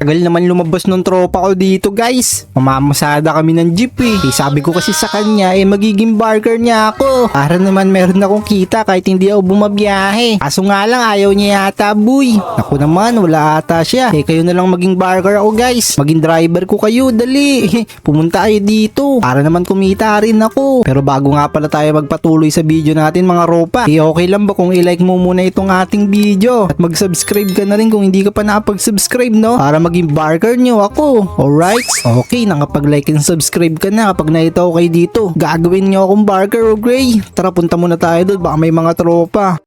Tagal naman lumabas ng tropa ko dito guys. Mamamasada kami ng jeep eh. eh. Sabi ko kasi sa kanya eh magiging barker niya ako. Para naman meron akong kita kahit hindi ako bumabiyahe. Kaso nga lang ayaw niya yata boy. Ako naman wala ata siya. Eh kayo na lang maging barker ako guys. Maging driver ko kayo dali. Pumunta kayo dito. Para naman kumita rin ako. Pero bago nga pala tayo magpatuloy sa video natin mga ropa. Eh okay lang ba kung i-like mo muna itong ating video. At mag-subscribe ka na rin kung hindi ka pa nakapag-subscribe no. Para maging barker nyo ako. Alright? Okay, nakapag-like and subscribe ka na kapag nakita ko kayo dito. Gagawin nyo akong barker o gray. Tara punta muna tayo doon baka may mga tropa.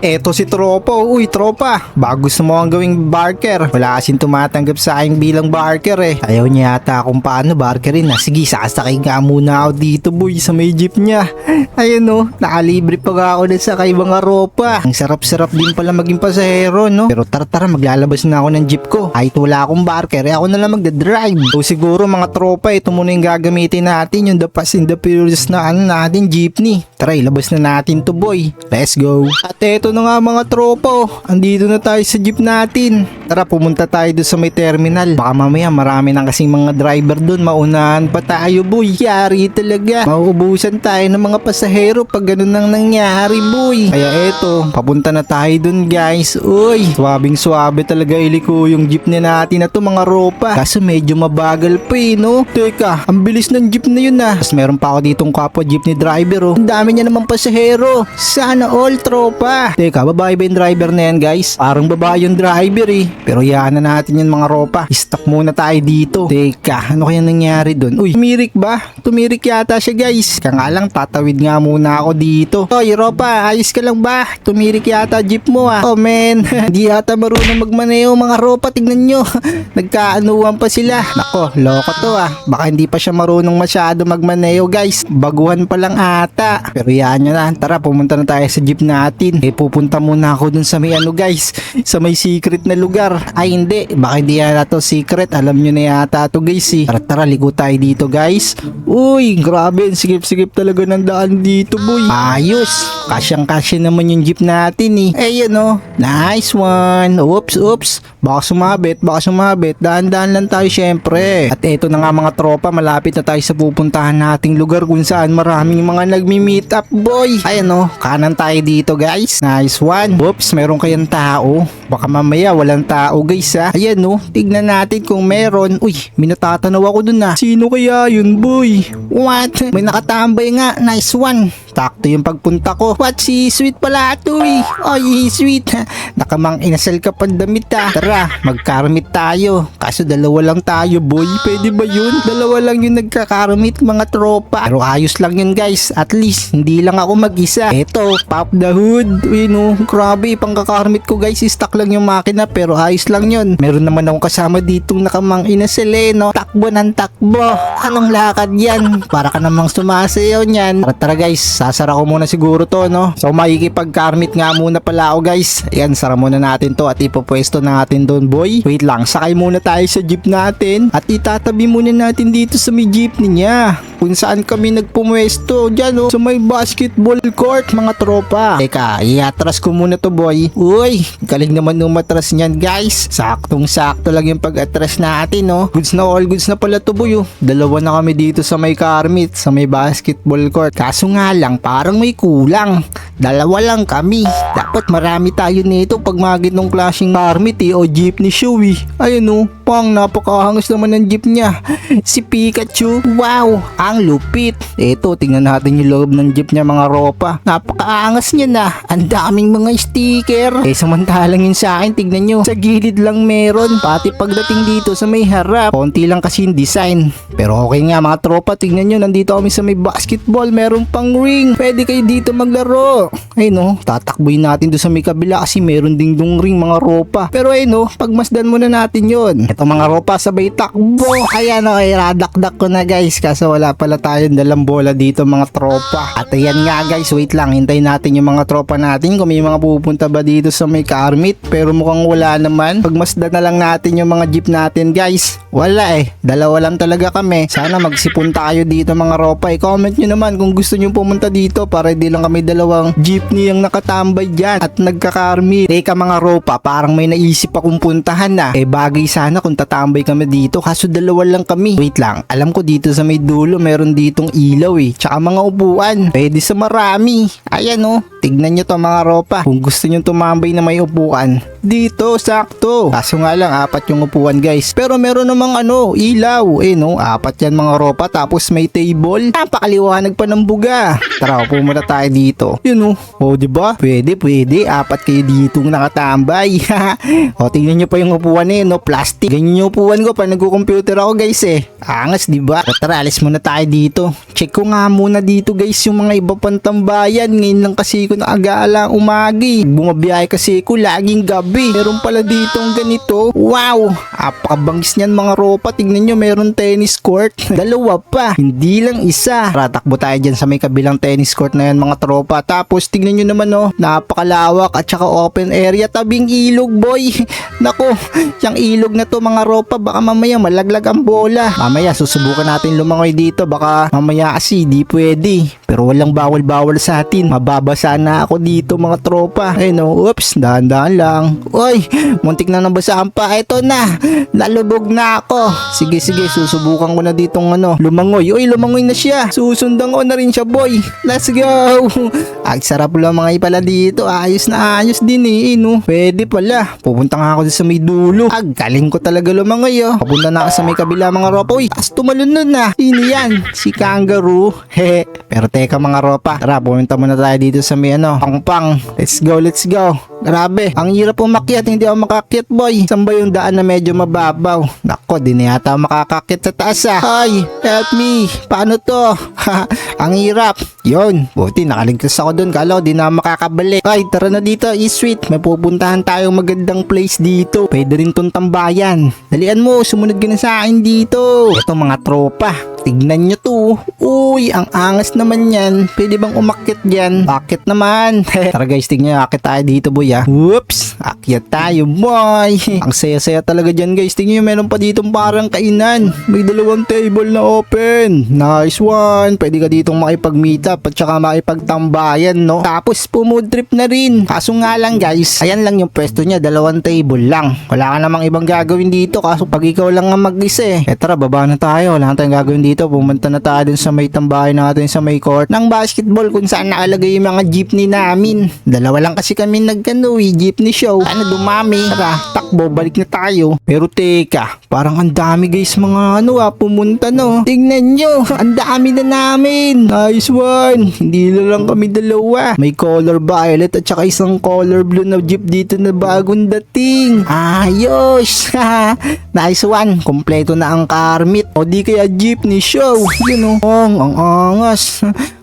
Eto si Tropa. Uy, Tropa. Bago gusto mo ang gawing barker. Wala kasing tumatanggap sa akin bilang barker eh. Ayaw niya yata kung paano barkerin na. Sige, sasakay nga muna ako dito boy sa may jeep niya. Ayun no, nakalibre pa ako na sa kay mga ropa. Ang sarap-sarap din pala maging pasahero no. Pero tara tara, maglalabas na ako ng jeep ko. Kahit wala akong barker, eh, ako na lang magdadrive. So siguro mga tropa, ito muna yung gagamitin natin. Yung the fast and the furious na ano natin, jeepney. Tara, ilabas na natin to boy. Let's go. At eto na nga mga tropa oh. Andito na tayo sa jeep natin. Tara, pumunta tayo doon sa may terminal. Baka mamaya marami na kasing mga driver doon. Maunahan pa tayo boy. Yari talaga. Mauubusan tayo ng mga pasahero pag ganun nang nangyari boy. Kaya eto, papunta na tayo doon guys. Uy, swabing swabe talaga iliko yung jeep na natin na to mga ropa. Kaso medyo mabagal pa eh no. Teka, ang bilis ng jeep na yun ah. Tapos meron pa ako ditong kapwa jeepney driver oh. Ang dami niya namang pasahero. Sana all tropa. Teka, babae ba yung driver na yan guys? Parang babae yung driver eh. Pero yan na natin yung mga ropa. Stop muna tayo dito. Teka, ano kaya nangyari doon? Uy, tumirik ba? Tumirik yata siya guys. Kaya lang, tatawid nga muna ako dito. Oy, ropa, ayos ka lang ba? Tumirik yata jeep mo ah. Oh man, hindi yata marunong magmaneo mga ropa. Tingnan nyo. Nagkaanuhan pa sila. Nako, loko to ah. Baka hindi pa siya marunong masyado magmaneo guys. Baguhan pa lang ata. Pero yan nyo na. Tara, pumunta na tayo sa jeep natin. Eh, pupunta muna ako dun sa may ano guys. Sa may secret na lugar. Ay hindi, baka hindi yata to secret. Alam nyo na yata to guys eh. Tara, tara, ligo tayo dito guys. Uy, grabe. Sigip-sigip talaga ng daan dito boy. Ayos. Kasyang-kasya naman yung jeep natin eh. Eh yun oh. Nice one. Oops, oops. Baka sumabit, baka sumabit. Daan-daan lang tayo syempre. At eto na nga mga tropa, malapit na tayo sa pupuntahan nating lugar kung saan maraming mga nagmi-meet up boy. Ayan oh, kanan tayo dito guys. Nice one. Oops, meron kayang tao. Baka mamaya walang tao guys ha. Ayan oh, tignan natin kung meron. Uy, may natatanaw ako dun ah. Sino kaya yun boy? What? May nakatambay nga. Nice one. Takto yung pagpunta ko. What? Si Sweet pala ito eh. Oy, Sweet. Nakamang inasal ka pang damit ah. Tara, magkarmit tayo. Kaso dalawa lang tayo boy. Pwede ba yun? Dalawa lang yung nagkakarmit mga tropa. Pero ayos lang yun guys. At least, hindi lang ako mag-isa. Eto, pop the hood. Uy no, grabe. Pangkakarmit ko guys. Stock lang yung makina pero ayos lang yun. Meron naman akong kasama ditong nakamang inasal eh no. Takbo ng takbo. Anong lakad yan? Para ka namang sumasayaw niyan. Tara, tara guys, sasara ko muna siguro to no. So makikipag-karmit nga muna pala ako guys. Ayan, sara muna natin to at ipopwesto natin doon boy. Wait lang, sakay muna tayo sa jeep natin at itatabi muna natin dito sa may jeep niya. Kung saan kami nagpumwesto dyan oh, sa may basketball court mga tropa. Teka, iatras ko muna to boy. Uy, galing naman umatras niyan guys. Saktong sakto lang yung pag-atras natin no. Goods na all goods na pala to boy oh. Dalawa na kami dito sa may karmit, sa may basketball court. Kaso nga lang, parang may kulang. Dalawa lang kami. Dapat marami tayo nito pag mga ganitong klaseng karmit eh, o jeepney show eh. Ayun oh, pang napakahangas naman ng jeep niya. Si Pikachu, wow, ang lupit. Eto, tingnan natin yung loob ng jeep niya mga ropa. Napakaangas niya na. Ang daming mga sticker. Eh, samantalang yun sa akin, tignan nyo. Sa gilid lang meron. Pati pagdating dito sa may harap. Konti lang kasi yung design. Pero okay nga mga tropa, tignan nyo. Nandito kami sa may basketball. Meron pang ring. Pwede kayo dito maglaro. Ay no, tatakboy natin doon sa may kabila kasi meron ding dong ring mga ropa. Pero ay no, pagmasdan muna natin yon. Ito mga ropa sabay takbo. Ayan o, ay radakdak ko na guys. Kaso wala pala tayong dalang bola dito mga tropa. At ayan nga guys, wait lang. Hintayin natin yung mga tropa natin kung may mga pupunta ba dito sa may karmit. Pero mukhang wala naman. Pagmasdan na lang natin yung mga jeep natin guys. Wala eh. Dalawa lang talaga kami. Sana magsipon tayo dito mga ropa. I-comment nyo naman kung gusto nyo pumunta dito para hindi lang kami dalawang jeepney ang nakatambay dyan at nagkakarmi. Teka mga ropa, parang may naisip akong puntahan na. Eh bagay sana kung tatambay kami dito kaso dalawa lang kami. Wait lang, alam ko dito sa may dulo meron ditong ilaw eh. Tsaka mga upuan. Pwede sa marami. Ayan oh, tignan nyo to mga ropa. Kung gusto nyo tumambay na may upuan, dito, sakto. Kaso nga lang, apat yung upuan guys. Pero meron namang ano, ilaw. Eh no, apat yan mga ropa. Tapos may table. Napakaliwanag pa ng buga. Tara, upo muna tayo dito. Yun oh. O, di ba? Pwede, pwede. Apat kayo ditong nakatambay. o, tingnan nyo pa yung upuan eh, no? Plastic. Ganyan yung upuan ko pa nagko-computer ako guys eh. Angas, di ba? Tara, alis muna tayo dito. Check ko nga muna dito guys yung mga iba pang tambayan. Ngayon lang kasi ko naagaala ang umagi. Bumabiyahe kasi ko laging gabi. Meron pala ditong ganito. Wow! Apakabangis niyan mga ropa. Tignan nyo, meron tennis court. Dalawa pa. Hindi lang isa. Tara, takbo tayo dyan sa may kabilang tennis court na yan mga tropa. Tapos tignan nyo naman oh, napakalawak at saka open area. Tabing ilog boy. Nako, yung ilog na to mga ropa. Baka mamaya malaglag ang bola. Mamaya susubukan natin lumangoy dito. Baka mamaya kasi di pwede. Pero walang bawal-bawal sa atin. Mababasa na ako dito mga tropa. Eh no, oops, dahan-dahan lang. Uy, muntik na nabasahan pa. Ito na, nalubog na ako. Sige, sige, susubukan ko na ditong ano, lumangoy. Uy, lumangoy na siya. Susundan ko na rin siya, boy. Let's go. Ay, sarap lang mga pala dito. Ayos na ayos din eh, no. Pwede pala. Pupunta nga ako sa may dulo. Ag, galing ko talaga lumangoy, oh. Papunta na ako sa may kabila mga ropa. Uy, taas tumalon nun na. Sino yan? Si Kangaroo. Hehe. Pero teka mga ropa. Tara, pumunta muna tayo dito sa may ano, pangpang. Let's go, let's go. Grabe, ang hirap umakyat, hindi ako makakyat boy. Saan ba yung daan na medyo mababaw? Nako, di na yata ako makakakyat sa taas ah. Ay, help me. Paano to? ang hirap. Yun, buti nakaligtas ako dun. Kala di na makakabalik. Ay, tara na dito, e-sweet. May pupuntahan tayong magandang place dito. Pwede rin tong tambayan. Dalian mo, sumunod ka na sa akin dito. Ito mga tropa. Tignan nyo to. Uy, ang angas naman yan. Pwede bang umakyat dyan? Bakit naman? Tara guys, tignan nyo. Akit tayo dito boy ah. Whoops! Akyat tayo boy. ang saya-saya talaga dyan guys. Tingnan nyo, meron pa dito parang kainan. May dalawang table na open. Nice one. Pwede ka ditong makipag-meet up at saka makipagtambayan no. Tapos pumood trip na rin. Kaso nga lang guys, ayan lang yung pwesto niya. Dalawang table lang. Wala ka namang ibang gagawin dito. Kaso pag ikaw lang ang mag-isa eh. Eh tara, baba na tayo. Wala tayong gagawin dito. Pumunta na tayo dun sa may tambahay natin sa may court ng basketball kung saan nakalagay yung mga jeepney namin. Dalawa lang kasi kami nagkano eh, jeepney show. Ano dumami. Tara, takbo, balik na tayo. Pero teka, parang ang dami guys mga ano ah, pumunta no. Tingnan nyo, ang dami na namin. Nice one. Hindi na lang kami dalawa. May color violet at saka isang color blue na jeep dito na bagong dating. Ayos. nice one. Kompleto na ang karmit. O di kaya jeepney show. O. Ang, ang angas.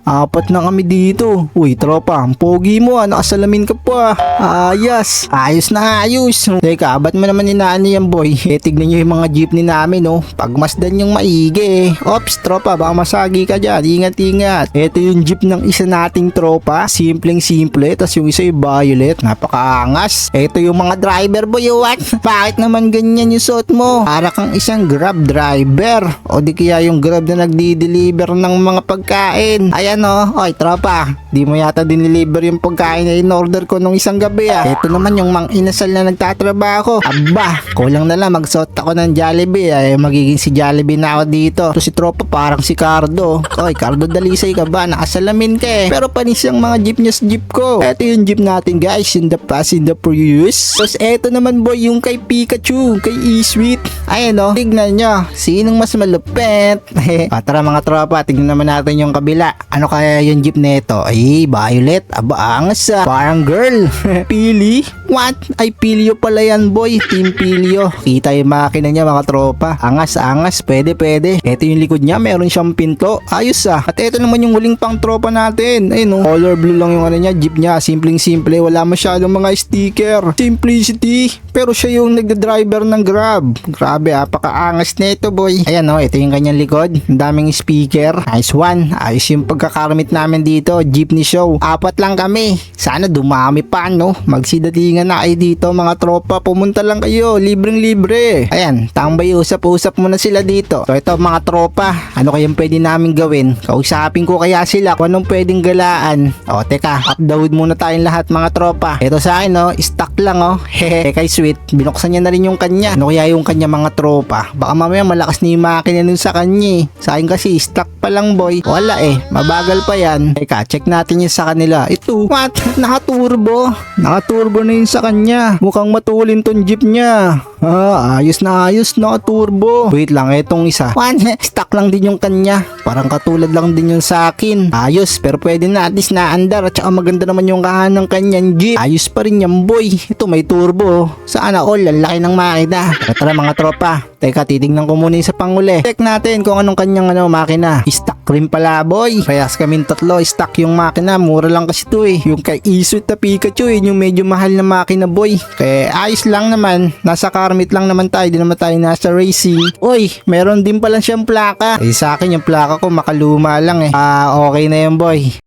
Apat na kami dito. Uy, tropa, ang pogi mo ah. Nakasalamin ka pa. Ayos. Ayos na ayos. Teka, ba't mo naman inaano yan, boy? Eh, tignan nyo yung mga jeepney namin, oh. Pagmasdan yung maigi, eh. Ops, tropa, baka masagi ka dyan. Ingat, ingat. Ito yung jeep ng isa nating tropa. Simpleng simple. Tapos yung isa yung violet. Napakaangas. Ito yung mga driver, boy. oh, What? Bakit naman ganyan yung suot mo? Para kang isang grab driver. O di kaya yung grab na nagdi-deliver ng mga pagkain. Ayan oh, oy tropa, di mo yata diniliver yung pagkain na in-order ko nung isang gabi ah. Ito naman yung mang inasal na nagtatrabaho. Aba, kulang na lang magsuot ako ng Jollibee ay magiging si Jollibee na ako dito. To si tropa parang si Cardo. Oy, Cardo dalisay ka ba? Nakasalamin ka eh. Pero panis yung mga jeep niya sa jeep ko. Ito yung jeep natin guys, in the past, in the previous. Tapos eto naman boy, yung kay Pikachu, kay E-Sweet. Ayan oh, tignan nyo, sinong mas malupet? ah, tara mga tropa, tignan naman natin yung kabila. Ano kaya yung jeep nito? Ay, violet. Aba, angas ah. Parang girl. Pili? What? Ay, Pilio pala yan, boy. Team Pilio. Kita yung makina niya, mga tropa. Angas, angas. Pwede, pwede. Ito yung likod niya. Meron siyang pinto. Ayos ah. At ito naman yung huling pang tropa natin. Ayun oh. Color blue lang yung ano niya. Jeep niya. Simpleng simple. Wala masyadong mga sticker. Simplicity. Pero siya yung nagda-driver ng Grab. Grabe, apakaangas na ito, boy. Ayan oh. Ito yung kanyang likod. Ang daming speaker. Nice one. Ayos yung pagkaka karmit namin dito, jeepney show. Apat lang kami. Sana dumami pa, no? Magsidatingan na kayo dito, mga tropa. Pumunta lang kayo, libreng libre. Ayan, tambay usap-usap muna sila dito. So ito mga tropa, ano kayang pwede namin gawin? Kausapin ko kaya sila kung anong pwedeng galaan. O teka, up the hood muna tayong lahat mga tropa. Ito sa akin, no? Stock lang, oh. Hehe, kay Sweet, binuksan niya na rin yung kanya. Ano kaya yung kanya mga tropa? Baka mamaya malakas na yung makina nun sa kanya, eh. Sa akin kasi, stock pa lang, boy. Wala, eh. Mabagal pa yan. Teka, check natin yung sa kanila. Ito, what? Naka-turbo. Naka-turbo na yun sa kanya. Mukhang matulin tong jeep niya. Ah, ayos na ayos, naka-turbo. Wait lang, etong isa. One, stock lang din yung kanya. Parang katulad lang din yung sa akin. Ayos, pero pwede na at least naandar. At saka maganda naman yung kahan ng kanyang jeep. Ayos pa rin yan, boy. Ito may turbo. Sana all, lalaki ng makina. Tara mga tropa. Teka, titignan ko muna yung sa panguli. Check natin kung anong kanyang ano, makina. Stock rin pala, boy. Kayas kaming tatlo, stock yung makina. Mura lang kasi to eh. Yung kay Isuit na Pikachu, yun yung medyo mahal na makina, boy. Kaya ayos lang naman. Nasa karmit lang naman tayo. Di naman tayo nasa racing. Uy, meron din pala siyang plaka. Eh, sa akin yung plaka ko makaluma lang eh. Ah, okay na yun, boy.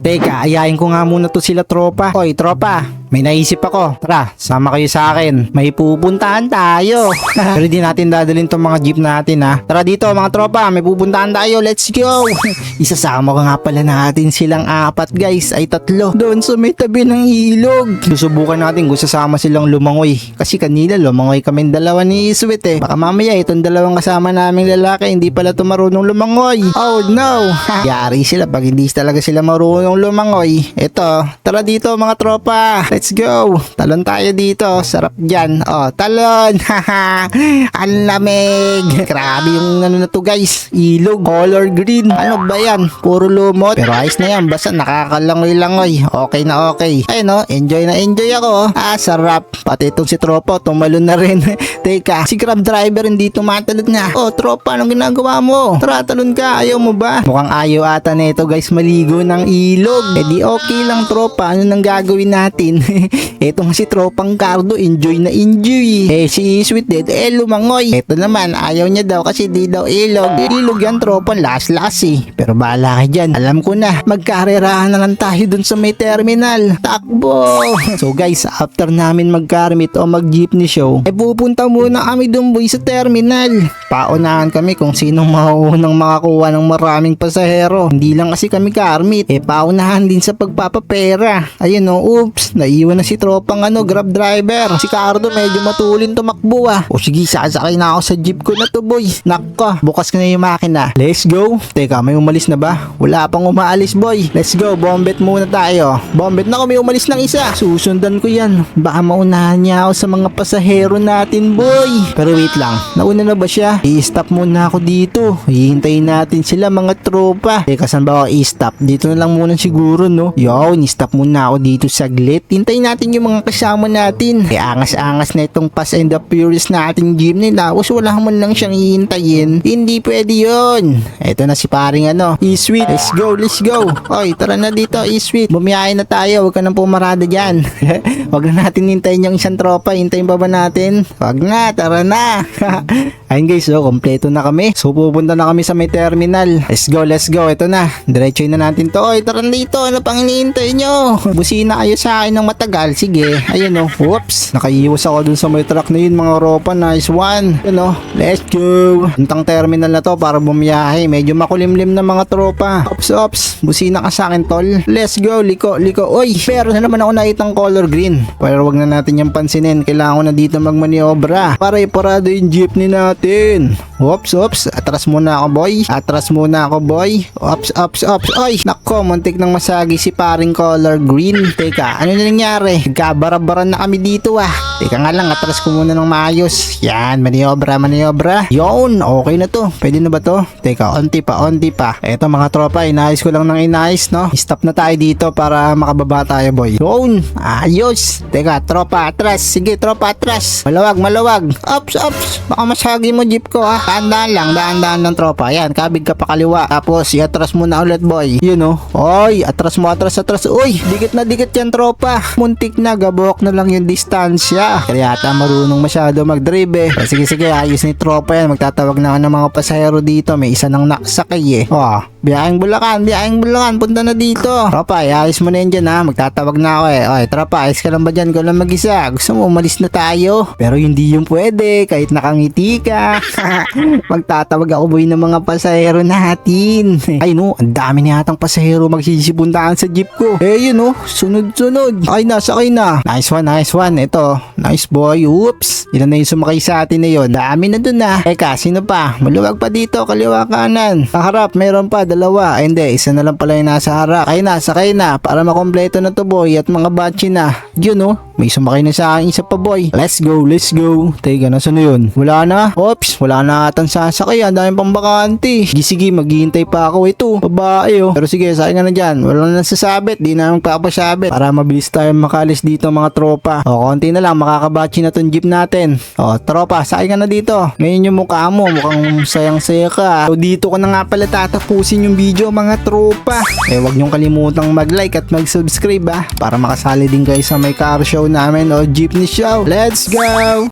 Teka, ayayin ko nga muna to sila tropa. Hoy, tropa, may naisip ako. Tara, sama kayo sa akin. May pupuntahan tayo. Pero di natin dadalhin tong mga jeep natin ha. Tara dito mga tropa, may pupuntahan tayo. Let's go. Isasama ko nga pala natin silang apat guys. Ay tatlo. Doon sa may tabi ng ilog. Susubukan natin kung sasama silang lumangoy. Kasi kanila lumangoy kami dalawa ni Sweet eh. Baka mamaya itong dalawang kasama naming lalaki hindi pala to marunong lumangoy. Oh no. Yari sila pag hindi talaga sila marunong lumangoy. Ito, tara dito mga tropa. Let's go. Talon tayo dito. Sarap dyan. Oh, talon. Haha. Ang lamig. Grabe yung ano na to guys. Ilog. Color green. Ano ba yan? Puro lumot. Pero ayos na yan. Basta nakakalangoy-langoy. Okay na okay. Ay no, enjoy na enjoy ako. Ah, sarap. Pati itong si tropa, tumalon na rin. Teka, si grab driver hindi tumatalon nga. Oh, tropa, anong ginagawa mo? Tara, talon ka. Ayaw mo ba? Mukhang ayaw ata nito guys maligo ng ilog. Eh di okay lang tropa. Ano nang gagawin natin? Etong si tropang Cardo, enjoy na enjoy. Eh si Sweet Dead, eh lumangoy. Eto naman, ayaw niya daw kasi di daw ilog. Ilog yan tropa, last-last eh. Pero bahala ka dyan. Alam ko na, magkarerahan na lang tayo dun sa may terminal. Takbo! So guys, after namin magkarmit o mag-jeepney show, eh pupunta muna kami dun boy sa terminal. Paunahan kami kung sinong mauunang makakuha ng maraming pasahero. Hindi lang kasi kami karmit. Eh paunahan din sa pagpapapera. Ayun o, oops, naiwan na si tropang ano, grab driver. Si Cardo medyo matulin tumakbo ah. O sige, sasakay na ako sa jeep ko na to boy. Nakka, bukas ko na yung makina. Let's go. Teka, may umalis na ba? Wala pang umaalis boy. Let's go, bombet muna tayo. Bombet na ako, may umalis ng isa. Susundan ko yan. Baka maunahan niya ako sa mga pasahero natin boy. Pero wait lang, nauna na ba siya? I-stop muna ako dito. Hihintayin natin sila mga tropa. Teka, saan ba ako i-stop? Dito na lang muna siguro no. Yo, ni-stop muna ako dito saglit. Hintayin natin yung mga kasama natin. Eh, angas-angas na itong Fast and the Furious nating jeepney. Tapos wala man lang siyang hihintayin. Hindi pwede yun. Eto na si paring ano. E-Sweet. Let's go, let's go. Oy, tara na dito, E-Sweet. Bumiyahe na tayo. Huwag ka nang pumarada dyan. Huwag na natin hintayin yung isang tropa. Hintayin pa ba natin? Huwag na, tara na. Ayun guys, so kompleto na kami. So pupunta na kami sa may terminal. Let's go, let's go. Ito na. Diretso na natin to. Oy, tara na dito. Ano pang hinihintay nyo? Busina kayo sa akin ng matagal. Sige. Ayun oh. Whoops. Nakaiwas ako dun sa may truck na yun mga ropa. Nice one. Oh. Let's go. Puntang terminal na to para bumiyahe. Medyo makulimlim na mga tropa. Ops, ops. Busina ka sa akin tol. Let's go. Liko, liko. Oy, pero na naman ako nakitang color green. Pero wag na natin yung pansinin. Kailangan ko na dito magmaniobra. Para iparado yung jeepney natin. Oops, oops. Atras muna ako boy. Atras muna ako boy. Ops, ops, ops. Oy, nako. Muntik nang masagi si paring color green. Teka, ano na nangyari? Nagkabarabaran na kami dito ah. Teka nga lang, atras ko muna ng maayos. Yan, maniobra, maniobra. Yon, okay na to. Pwede na ba to? Teka, onti pa, onti pa. Eto mga tropa, inayos ko lang ng inayos, no? Stop na tayo dito para makababa tayo, boy. Yon, ayos. Teka, tropa, atras. Sige, tropa, atras. Malawag, malawag. Ops, ops. Baka masagi mo jeep ko, ah. Daan-daan lang, daan-daan lang, tropa. Yan, kabig ka pa kaliwa. Tapos, i-atras mo na ulit, boy. Yun, oh. Oy, atras mo, atras, atras. Uy, dikit na dikit yan, tropa. Muntik na, gabok na lang yung distansya. Kaya yata marunong masyado mag-drive, eh. Sige, sige, ayos ni tropa yan. Magtatawag na ako ng mga pasahero dito. May isa nang nakasakay, eh. Oh, biyaheng Bulacan, biyaheng Bulacan, punta na dito. Tropa, ayos mo na yan dyan ha, magtatawag na ako eh. Oy, tropa, ayos ka lang ba dyan? Ko lang mag-isa. Gusto mo, umalis na tayo. Pero hindi yung pwede, kahit nakangiti ka. magtatawag ako boy ng mga pasahero natin. Ay no, ang dami na yatang pasahero magsisipuntaan sa jeep ko. Eh yun no, sunod-sunod. Ay na, sakay na. Nice one, nice one. Ito, nice boy. Oops. Ilan na yung sumakay sa atin na yun. Dami na dun na. Eka, sino pa? Maluwag pa dito, kaliwa kanan. Paharap, meron pa, dalawa. Ay hindi, isa na lang pala yung nasa harap. Kaya na, sakay na. Para makompleto na to boy at mga batchi na. Yun no, may sumakay na sa akin isa pa boy. Let's go, let's go. Teka, nasa na yun? Wala na? Ops, wala na atang sasakay. Ang daming pang bakante. Sige, sige, maghihintay pa ako ito. Babae oh. Pero sige, sakay ka na dyan. Wala na sasabit. Di na magpapasabit. Para mabilis tayo makalis dito mga tropa. O, konti na lang. Makakabatchi na tong jeep natin. O, tropa, sakay ka na dito. Ngayon yung mukha mo. Mukhang sayang-saya ka. So, dito ko na nga pala tatapusin yung video mga tropa. Eh, wag niyong kalimutang mag-like at mag-subscribe ah. Para makasali din kayo sa may car show namin o jeepney show. Let's go!